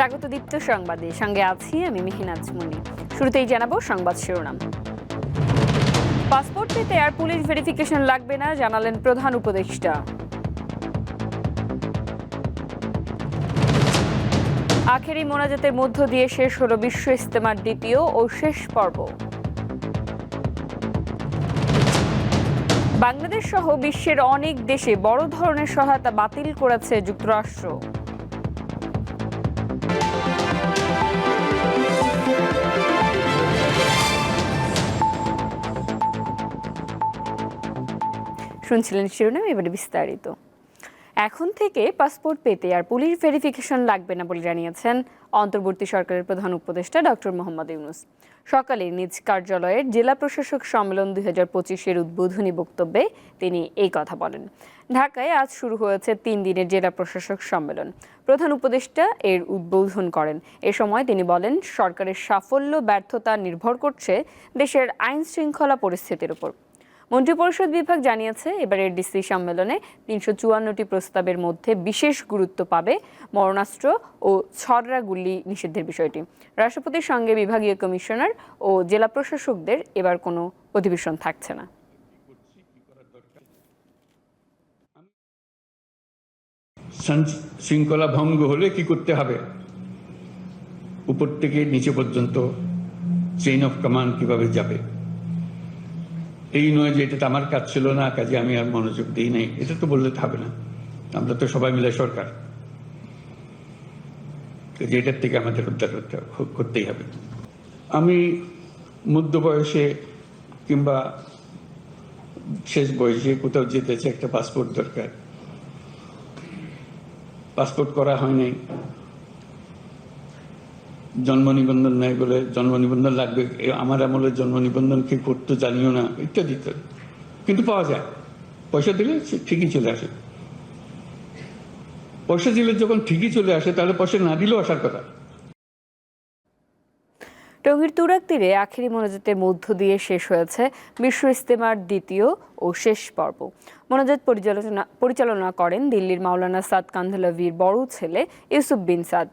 স্বাগত দীপ্ত সংবাদে। সঙ্গে আছি আমি মিহিনাজ মুনি শুরুতেই জানাব সংবাদ শিরোনাম। পাসপোর্ট পেতে আর পুলিশ ভেরিফিকেশন লাগবে না, জানালেন প্রধান উপদেষ্টা। আখেরি মোনাজাতের মধ্য দিয়ে শেষ হলো বিশ্ব ইস্তেমার দ্বিতীয় ও শেষ পর্ব। বাংলাদেশ সহ বিশ্বের অনেক দেশে বড় ধরনের সহায়তা বাতিল করেছে যুক্তরাষ্ট্র। শুনছিলেন শিরোনাম এবারে বিস্তারিত। এখন থেকে পাসপোর্ট পেতে আর পুলিশ ভেরিফিকেশন লাগবে না বলে জানিয়েছেন অন্তর্বর্তী সরকারের প্রধান উপদেষ্টা ডক্টর মোহাম্মদ ইউনুস। সকালে নিজ কার্যালয়ের জেলা প্রশাসক সম্মেলন দুই হাজার পঁচিশের উদ্বোধনী বক্তব্যে তিনি এই কথা বলেন। ঢাকায় আজ শুরু হয়েছে তিন দিনের জেলা প্রশাসক সম্মেলন। প্রধান উপদেষ্টা এর উদ্বোধন করেন। এ সময় তিনি বলেন, সরকারের সাফল্য, ব্যর্থতা নির্ভর করছে দেশের আইন শৃঙ্খলা পরিস্থিতির উপর। মন্ত্রিপরিষদ বিভাগ জানিয়েছে এবারের ডিসি সম্মেলনে তিনশো চুয়ান্নটি প্রস্তাবের মধ্যে বিশেষ গুরুত্ব পাবে মরণাস্ত্র ও ছড়রা গুলি নিষিদ্ধের বিষয়টি। রাষ্ট্রপতির সঙ্গে বিভাগীয় কমিশনার ও জেলা প্রশাসকদের এবার কোনো অধিবেশন থাকছে না। শৃঙ্খলা ভঙ্গ হলে কি করতে হবে? উপর থেকে নিচে পর্যন্ত চেইন অফ কমান্ড কীভাবে যাবে? এই নয় যে এটা আমার কাজ ছিল না, কাজে আমি আর মনোযোগ দিই নাই। এটা তো বললে হবে না। আমরা তো সবাই মিলে সরকার। এটার থেকে আমাদের উদ্ধার করতে করতেই হবে। আমি মধ্য বয়সে কিংবা শেষ বয়সে কোথাও যেতেছে একটা পাসপোর্ট দরকার। পাসপোর্ট করা হয় নাই। জন্ম নিবন্ধন নাই বলে জন্ম নিবন্ধন লাগবে আমার আমলে জন্ম নিবন্ধন কি করতে জানিও না, ইত্যাদি ইত্যাদি। কিন্তু পাওয়া যায়। পয়সা দিলে ঠিকই চলে আসে। পয়সা দিলে যখন ঠিকই চলে আসে, তাহলে পয়সা না দিলেও আসার কথা। টঙ্গীর তুরাক তীরে আখেরি মোনাজাতের মধ্য দিয়ে শেষ হয়েছে বিশ্ব ইস্তেমার দ্বিতীয় ও শেষ পর্ব। মোনাজাত পরিচালনা পরিচালনা করেন দিল্লির মাওলানা সাদ কান্ধলাভির বড় ছেলে ইউসুফ বিন সাদ।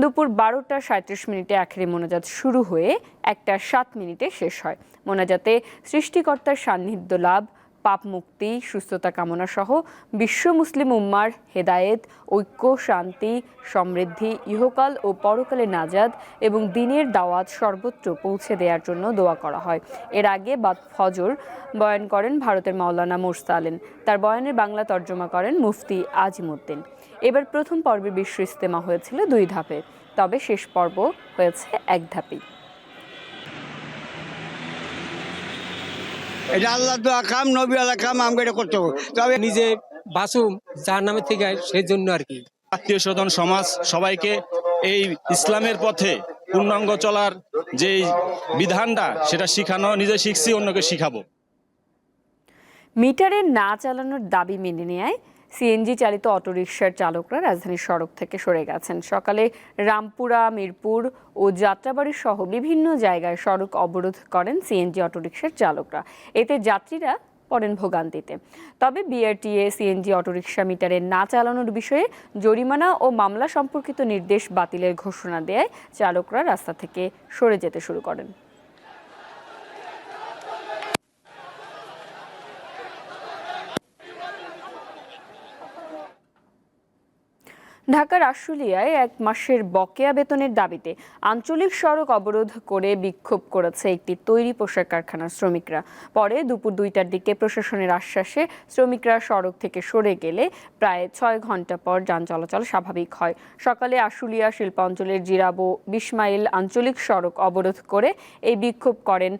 দুপুর বারোটা সাঁত্রিশ মিনিটে আখেরি মোনাজাত শুরু হয়ে একটা সাত মিনিটে শেষ হয়। মোনাজাতে সৃষ্টিকর্তার সান্নিধ্য লাভ পাপ মুক্তি সুস্থতা কামনা সহ বিশ্ব মুসলিম উম্মার হেদায়েত, ঐক্য, শান্তি, সমৃদ্ধি, ইহকাল ও পরকালে নাজাদ এবং দিনের দাওয়াত সর্বত্র পৌঁছে দেওয়ার জন্য দোয়া করা হয়। এর আগে বাদ ফজর বয়ান করেন ভারতের মাওলানা মোর্সা আলেন তার বয়ানের বাংলা তর্জমা করেন মুফতি আজিমুদ্দিন। এবার প্রথম পর্বে বিশ্ব ইস্তেমা হয়েছিল দুই ধাপে। তবে শেষ পর্ব হয়েছে এক ধাপেই। এটা আল্লাহ দোয়া কাম নবী আল্লাহ কাম আমাকে এটা করতে হবে। তবে নিজে বাসুম যার নামে থেকে সেই জন্য আর কি। আত্মীয় স্বজন সমাজ সবাইকে এই ইসলামের পথে পূর্ণাঙ্গ চলার যে বিধানটা সেটা শিখানো নিজে শিখছি অন্যকে শিখাবো। মিটারে না চালানোর দাবি মেনে নেয় সিএনজি চালিত অটোরিকশার চালকরা রাজধানীর সড়ক থেকে সরে গেছেন। সকালে রামপুরা, মিরপুর ও যাত্রাবাড়ি সহ বিভিন্ন জায়গায় সড়ক অবরোধ করেন সিএনজি অটোরিকশার চালকরা। এতে যাত্রীরা পড়েন ভোগান্তিতে। তবে বিআরটিএ সিএনজি অটোরিকশা মিটারে না চালানোর বিষয়ে জরিমানা ও মামলা সম্পর্কিত নির্দেশ বাতিলের ঘোষণা দেয় চালকরা রাস্তা থেকে সরে যেতে শুরু করেন। ঢাকার আশুলিয়ায় এক মাসের বকেয়া বেতনের দাবিতে আঞ্চলিক সড়ক অবরোধ করে বিক্ষোভ করেছে একটি তৈরি পোশাক কারখানার শ্রমিকরা। পরে দুপুর দুইটার দিকে প্রশাসনের আশ্বাসে শ্রমিকরা সড়ক থেকে সরে গেলে প্রায় ছয় ঘণ্টা পর যান চলাচল স্বাভাবিক হয়। সকালে আশুলিয়া শিল্পাঞ্চলের জিরাবো বিসমাইল আঞ্চলিক সড়ক অবরোধ করে এই বিক্ষোভ করেন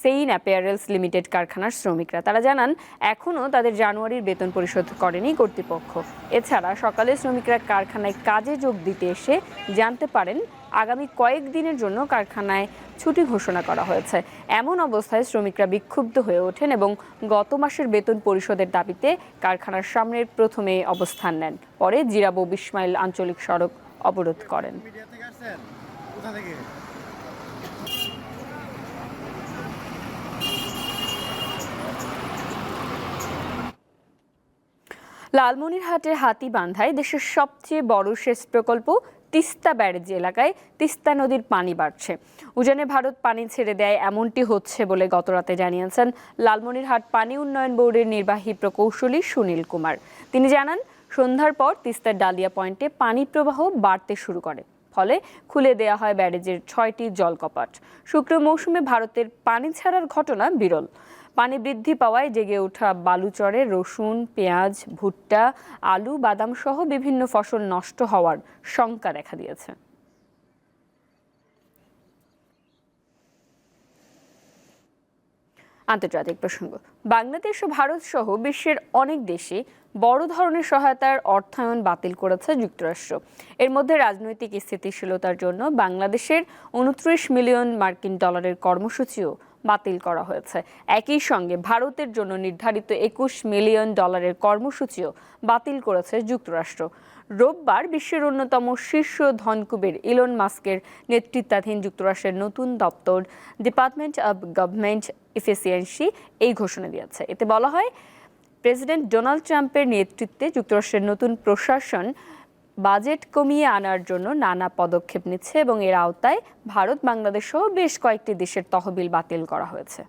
সেইন অ্যাপেয়ারেলস লিমিটেড কারখানার শ্রমিকরা। তারা জানান, এখনও তাদের জানুয়ারির বেতন পরিশোধ করেনি কর্তৃপক্ষ। এছাড়া সকালে শ্রমিকরা কারখানায় কাজে যোগ দিতে এসে জানতে পারেন, আগামী কয়েক দিনের জন্য কারখানায় ছুটি ঘোষণা করা হয়েছে। এমন অবস্থায় শ্রমিকরা বিক্ষুব্ধ হয়ে ওঠেন এবং গত মাসের বেতন পরিশোধের দাবিতে কারখানার সামনের প্রথমে অবস্থান নেন। পরে জিরাবো বিসমাইল আঞ্চলিক সড়ক অবরোধ করেন। লালমনিরহাটের হাতিবান্ধায় দেশের সবচেয়ে বড় সেচ প্রকল্প তিস্তা ব্যারেজ এলাকায় তিস্তা নদীর পানি বাড়ছে। উজানে ভারত পানি ছেড়ে দেয় এমনটি হচ্ছে বলে গতরাতে জানিয়েছেন লালমনিরহাট পানি উন্নয়ন বোর্ডের নির্বাহী প্রকৌশলী সুনীল কুমার। তিনি জানান, সন্ধ্যার পর তিস্তার ডালিয়া পয়েন্টে পানি প্রবাহ বাড়তে শুরু করে, ফলে খুলে দেয়া হয় ব্যারেজের ছয়টি জলকপাট। শুক্র মৌসুমে ভারতের পানি ছাড়ার ঘটনা বিরল। পানি বৃদ্ধি পাওয়ায় জেগে ওঠা বালুচরে রসুন, পেঁয়াজ, ভুট্টা, আলু, বাদাম সহ বিভিন্ন ফসল নষ্ট হওয়ার শঙ্কা দেখা দিয়েছে। আন্তর্জাতিক প্রসঙ্গ, বাংলাদেশ ও ভারত সহ বিশ্বের অনেক দেশে বড় ধরনের সহায়তার অর্থায়ন বাতিল করেছে যুক্তরাষ্ট্র। এর মধ্যে রাজনৈতিক স্থিতিশীলতার জন্য বাংলাদেশের উনত্রিশ মিলিয়ন মার্কিন ডলারের কর্মসূচিও বাতিল করা হয়েছে। একই সঙ্গে ভারতের জন্য নির্ধারিত একুশ মিলিয়ন ডলারের কর্মসূচিও বাতিল করেছে যুক্তরাষ্ট্র। রোববার বিশ্বের অন্যতম শীর্ষ ধনকুবের ইলন মাস্কের নেতৃত্বাধীন যুক্তরাষ্ট্রের নতুন দপ্তর ডিপার্টমেন্ট অব গভর্নমেন্ট ইফিসিয়েন্সি এই ঘোষণা দিয়েছে। এতে বলা হয়, প্রেসিডেন্ট ডোনাল্ড ট্রাম্পের নেতৃত্বে যুক্তরাষ্ট্রের নতুন প্রশাসন বাজেট কমিয়ে আনার জন্য নানা পদক্ষেপ নিচ্ছে এবং এর আওতায় ভারত, বাংলাদেশ সহ বেশ কয়েকটি দেশের তহবিল বাতিল করা হয়েছে।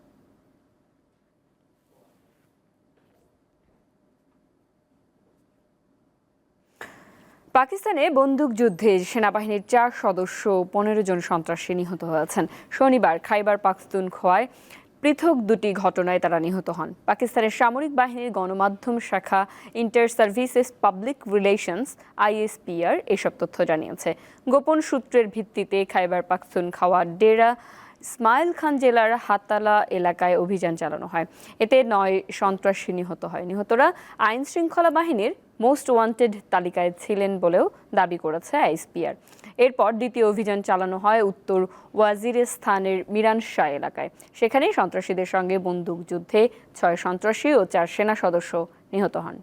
পাকিস্তানে বন্দুকযুদ্ধে সেনাবাহিনীর চার সদস্য পনেরো জন সন্ত্রাসী নিহত হয়েছেন। শনিবার খাইবার পাখতুনখোয়ায় পৃথক দুটি ঘটনায় তারা নিহত হন। পাকিস্তানের সামরিক বাহিনীর গণমাধ্যম শাখা inter services public relations ISPR এসব তথ্য জানিয়েছে। গোপন সূত্রের ভিত্তিতে খাইবার পাখতুনখাওয়া ডেরা ইসমাইল খান জেলার হাতালা এলাকায় অভিযান চালানো হয়। এতে নয় সন্ত্রাসী নিহত হয়। নিহতরা আইন শৃঙ্খলা বাহিনীর মোস্ট ওয়ান্টেড তালিকায় ছিলেন বলেও দাবি করেছে আইএসপিআর। এরপর দ্বিতীয় অভিযান চালানো হয় উত্তর ওয়াজিরিস্তানের মিরানশাহ এলাকায়। সেখানেই সন্ত্রাসীদের সঙ্গে বন্দুকযুদ্ধে ছয় সন্ত্রাসী ও চার সেনা সদস্য নিহত হন।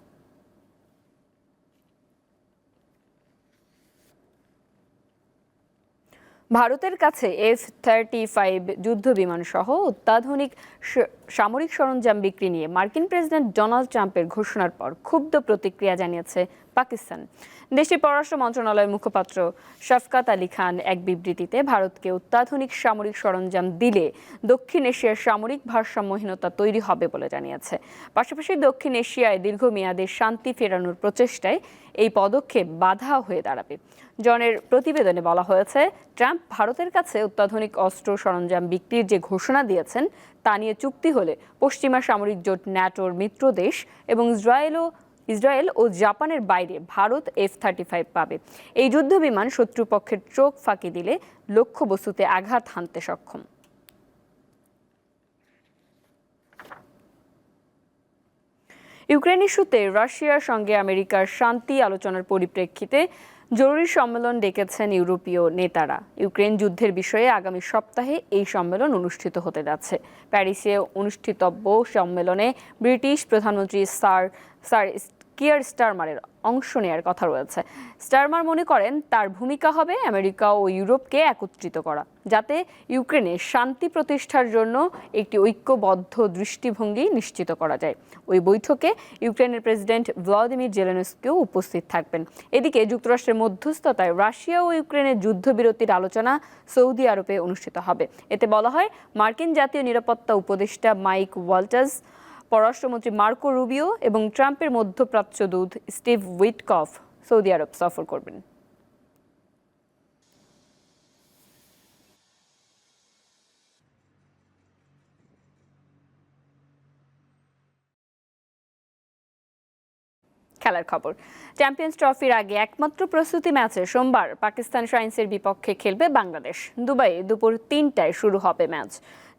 ভারতের কাছে এফ থার্টি ফাইভ যুদ্ধ বিমান সহ অত্যাধুনিক সামরিক সরঞ্জাম বিক্রি নিয়ে মার্কিন প্রেসিডেন্ট ডোনাল্ড ট্রাম্পের ঘোষণার পর ক্ষুব্ধ প্রতিক্রিয়া জানিয়েছে পাকিস্তান। দেশটির পররাষ্ট্র মন্ত্রণালয়ের মুখপাত্র শফকাত আলী খান এক বিবৃতিতে ভারতকে অত্যাধুনিক সামরিক সরঞ্জাম দিলে দক্ষিণ এশিয়ার সামরিক ভারসাম্যহীনতা তৈরি হবে বলে জানিয়েছে। পাশাপাশি দক্ষিণ এশিয়ায় দীর্ঘমেয়াদে শান্তি ফেরানোর প্রচেষ্টায় এই পদক্ষেপ বাধা হয়ে দাঁড়াবে। জনের প্রতিবেদনে বলা হয়েছে, ট্রাম্প ভারতের কাছে অত্যাধুনিক অস্ত্র সরঞ্জাম বিক্রির যে ঘোষণা দিয়েছেন, তা নিয়ে চুক্তি হলে পশ্চিমা সামরিক জোট ন্যাটোর মিত্র দেশ এবং ইসরায়েলও ইসরায়েল ও জাপানের বাইরে ভারত এফ থার্টি ফাইভ পাবে। এই যুদ্ধ বিমান শত্রুপক্ষের চোখ ফাঁকি দিলে লক্ষ্যবস্তুতে আঘাত হানতে সক্ষম। ইউক্রেন ইস্যুতে রাশিয়ার সঙ্গে আমেরিকার শান্তি আলোচনার পরিপ্রেক্ষিতে জরুরি সম্মেলন ডেকেছেন ইউরোপীয় নেতারা। ইউক্রেন যুদ্ধের বিষয়ে আগামী সপ্তাহে এই সম্মেলন অনুষ্ঠিত হতে যাচ্ছে। প্যারিসে অনুষ্ঠিতব্য সম্মেলনে ব্রিটিশ প্রধানমন্ত্রী স্যার স্যার কিয়ার স্টারমারের অংশ নেয়ার কথা রয়েছে। স্টারমার মনে করেন তার ভূমিকা হবে আমেরিকা ও ইউরোপকে একত্রিত করা, যাতে ইউক্রেনে শান্তি প্রতিষ্ঠার জন্য একটি ঐক্যবদ্ধ দৃষ্টিভঙ্গি নিশ্চিত করা যায়। ওই বৈঠকে ইউক্রেনের প্রেসিডেন্ট ভ্লাদিমির জেলেনস্কিও উপস্থিত থাকবেন। এদিকে যুক্তরাষ্ট্রের মধ্যস্থতায় রাশিয়া ও ইউক্রেনের যুদ্ধবিরতির আলোচনা সৌদি আরবে অনুষ্ঠিত হবে। এতে বলা হয়, মার্কিন জাতীয় নিরাপত্তা উপদেষ্টা মাইক ওয়াল্টার্স পররাষ্ট্রমন্ত্রী মার্কো রুবিও এবং ট্রাম্পের মধ্যপ্রাচ্য দূত স্টিভ উইটকফ সৌদি আরব সফর করবেন। খেলার খবর। চ্যাম্পিয়ন্স ট্রফির আগে একমাত্র প্রস্তুতি ম্যাচে সোমবার পাকিস্তান সায়েন্সের বিপক্ষে খেলবে বাংলাদেশ। দুবাইয়ে দুপুর তিনটায় শুরু হবে ম্যাচ।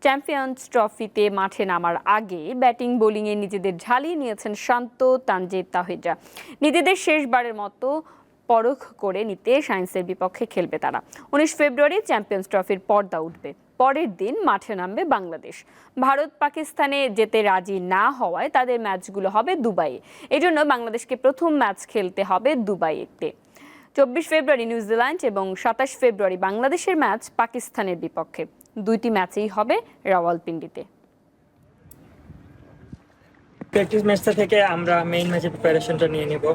চ্যাম্পিয়ন্স ট্রফিতে মাঠে নামার আগে ব্যাটিং, বোলিংয়ে নিজেদের ঝালিয়ে নিয়েছেন শান্ত তানজিদ তাহিদরা নিজেদের শেষবারের মতো পরখ করে নিতে সায়েন্সের বিপক্ষে খেলবে তারা। উনিশ ফেব্রুয়ারি চ্যাম্পিয়ন্স ট্রফির পর্দা উঠবে। পরের দিন মাঠে নামবে বাংলাদেশ। ভারত, পাকিস্তানে যেতে রাজি না হওয়ায় তাদের ম্যাচগুলো হবে দুবাইয়ে। এজন্য বাংলাদেশকে প্রথম ম্যাচ খেলতে হবে দুবাইতে। চব্বিশ ফেব্রুয়ারি নিউজিল্যান্ড এবং সাতাশ ফেব্রুয়ারি বাংলাদেশের ম্যাচ পাকিস্তানের বিপক্ষে। দুইটি ম্যাচেই হবে রাওয়ালপিন্ডিতে। প্র্যাকটিস ম্যাচটা থেকে আমরা মেইন ম্যাচের প্রিপারেশনটা নিয়ে নিব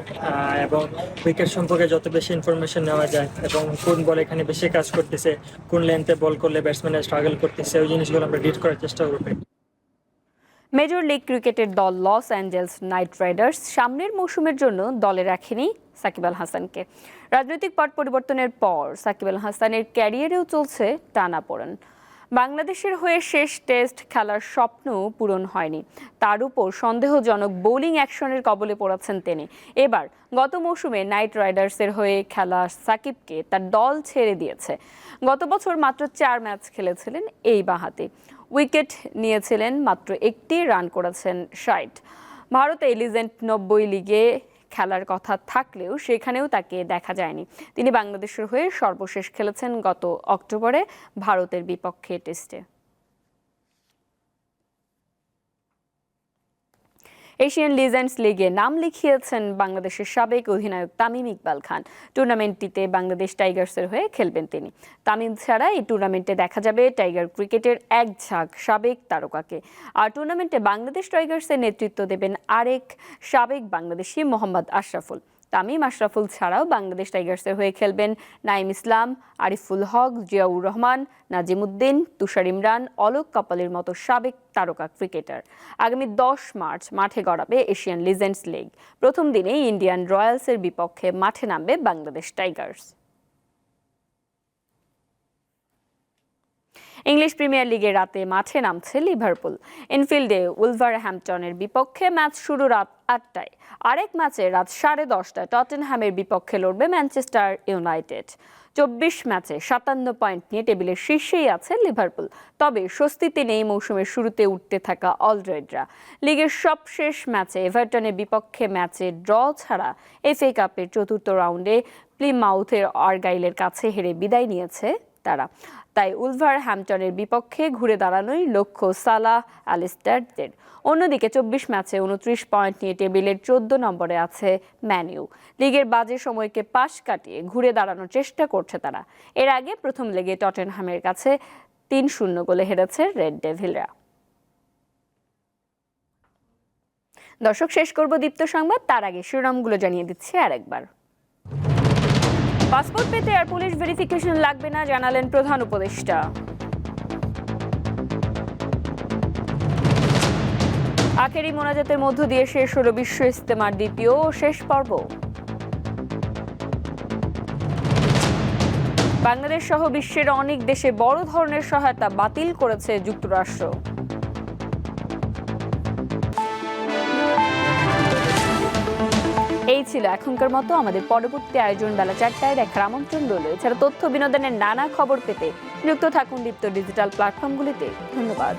এবং উইকেট সম্পর্কে যত বেশি ইনফরমেশন নেওয়া যায় এবং কোন বল এখানে বেশি কাজ করতেছে কোন লেন্থে বল করলে ব্যাটসম্যানরা স্ট্রাগল করতেছে ওই জিনিসগুলো আমরা ডিট করার চেষ্টা করব। মেজর লিগ ক্রিকেটের দল লস অ্যাঞ্জেলস নাইট রাইডার্স সামনের মৌসুমের জন্য দলে রাখেনি সাকিব আল হাসানকে। রাজনৈতিক পট পরিবর্তনের পর সাকিব আল হাসানের ক্যারিয়ারেও চলছে টানাপোড়েন। বাংলাদেশের হয়ে শেষ টেস্ট খেলার স্বপ্ন পূরণ হয়নি। তার উপর সন্দেহজনক বোলিং অ্যাকশনের কবলে পড়েছেন তিনি। এবার গত মৌসুমে নাইট রাইডার্সের হয়ে খেলা সাকিবকে তার দল ছেড়ে দিয়েছে। গত বছর মাত্র চার ম্যাচ খেলেছিলেন এই বাঁহাতি। উইকেট নিয়েছিলেন মাত্র একটি রান করেছেন ষাট। ভারতে লিজেন্ড নব্বই লিগে খেলার কথা থাকলেও সেখানেও তাকে দেখা যায়নি। তিনি বাংলাদেশের হয়ে সর্বশেষ খেলেছেন গত অক্টোবরে, ভারতের বিপক্ষে টেস্টে। এশিয়ান লিজেন্ডস লিগে নাম লিখিয়েছেন বাংলাদেশের সাবেক অধিনায়ক তামিম ইকবাল খান। টুর্নামেন্টটিতে বাংলাদেশ টাইগার্সের হয়ে খেলবেন তিনি। তামিম ছাড়া এই টুর্নামেন্টে দেখা যাবে টাইগার ক্রিকেটের এক ঝাঁক সাবেক তারকাকে। আর টুর্নামেন্টে বাংলাদেশ টাইগার্সের নেতৃত্ব দেবেন আরেক সাবেক বাংলাদেশি মোহাম্মদ আশরাফুল। তামিম আশরাফুল ছাড়াও বাংলাদেশ টাইগার্সের হয়ে খেলবেন নাইম ইসলাম, আরিফুল হক, জিয়াউর রহমান, নাজিমুদ্দিন, তুষার ইমরান, অলোক কাপালের মতো সাবেক তারকা ক্রিকেটার। আগামী দশ মার্চ মাঠে গড়াবে এশিয়ান লিজেন্ডস লিগ। প্রথম দিনেই ইন্ডিয়ান রয়্যালসের বিপক্ষে মাঠে নামবে বাংলাদেশ টাইগার্স। ইংলিশ প্রিমিয়ার লিগে রাতে মাঠে নামছে লিভারপুল। ইনফিল্ডে উলভারহ্যাম্পটনের বিপক্ষে ম্যাচ শুরু রাত আটটায়। আরেক ম্যাচে রাত সাড়ে দশটায় টটেনহ্যামের বিপক্ষে লড়বে ম্যানচেস্টার ইউনাইটেড। চব্বিশ ম্যাচে সাতান্ন পয়েন্ট নিয়ে টেবিলের শীর্ষেই আছে লিভারপুল। তবে স্বস্তিতে নেই মৌসুমের শুরুতে উঠতে থাকা অলরেডরা লিগের সবশেষ ম্যাচে এভারটনের বিপক্ষে ম্যাচে ড্র ছাড়া এফএ কাপের চতুর্থ রাউন্ডে প্লিমাউথের আর্গাইলের কাছে হেরে বিদায় নিয়েছে তারা। তাই উলভার হ্যাম্পটনের বিপক্ষে ঘুরে দাঁড়ানোই লক্ষ্য সালাহ আলিস্টারদের অন্যদিকে চব্বিশ ম্যাচে উনত্রিশ পয়েন্ট নিয়ে টেবিলের চোদ্দ নম্বরে আছে ম্যানিউ লিগের বাজে সময়কে পাশ কাটিয়ে ঘুরে দাঁড়ানোর চেষ্টা করছে তারা। এর আগে প্রথম লেগে টটেনহামের কাছে তিন শূন্য গোলে হেরেছে রেড ডেভিলরা। দর্শক, শেষ করব দীপ্ত সংবাদ। তার আগে শিরোনামগুলো জানিয়ে দিচ্ছি আরেকবার। পাসপোর্ট পেতে আর পুলিশ ভেরিফিকেশন লাগবে না জানালেন প্রধান উপদেষ্টা। আখেরি মোনাজাতের মধ্য দিয়ে শেষ হলো বিশ্ব ইস্তেমার দ্বিতীয় শেষ পর্ব। বাংলাদেশ সহ বিশ্বের অনেক দেশে বড় ধরনের সহায়তা বাতিল করেছে যুক্তরাষ্ট্র। এই ছিল এখনকার মতো। আমাদের পরবর্তী আয়োজন বেলা চারটায় দেখার আমন্ত্রণ রইল। এছাড়া তথ্য বিনোদনের নানা খবর পেতে যুক্ত থাকুন দীপ্ত ডিজিটাল প্ল্যাটফর্মগুলিতে। ধন্যবাদ।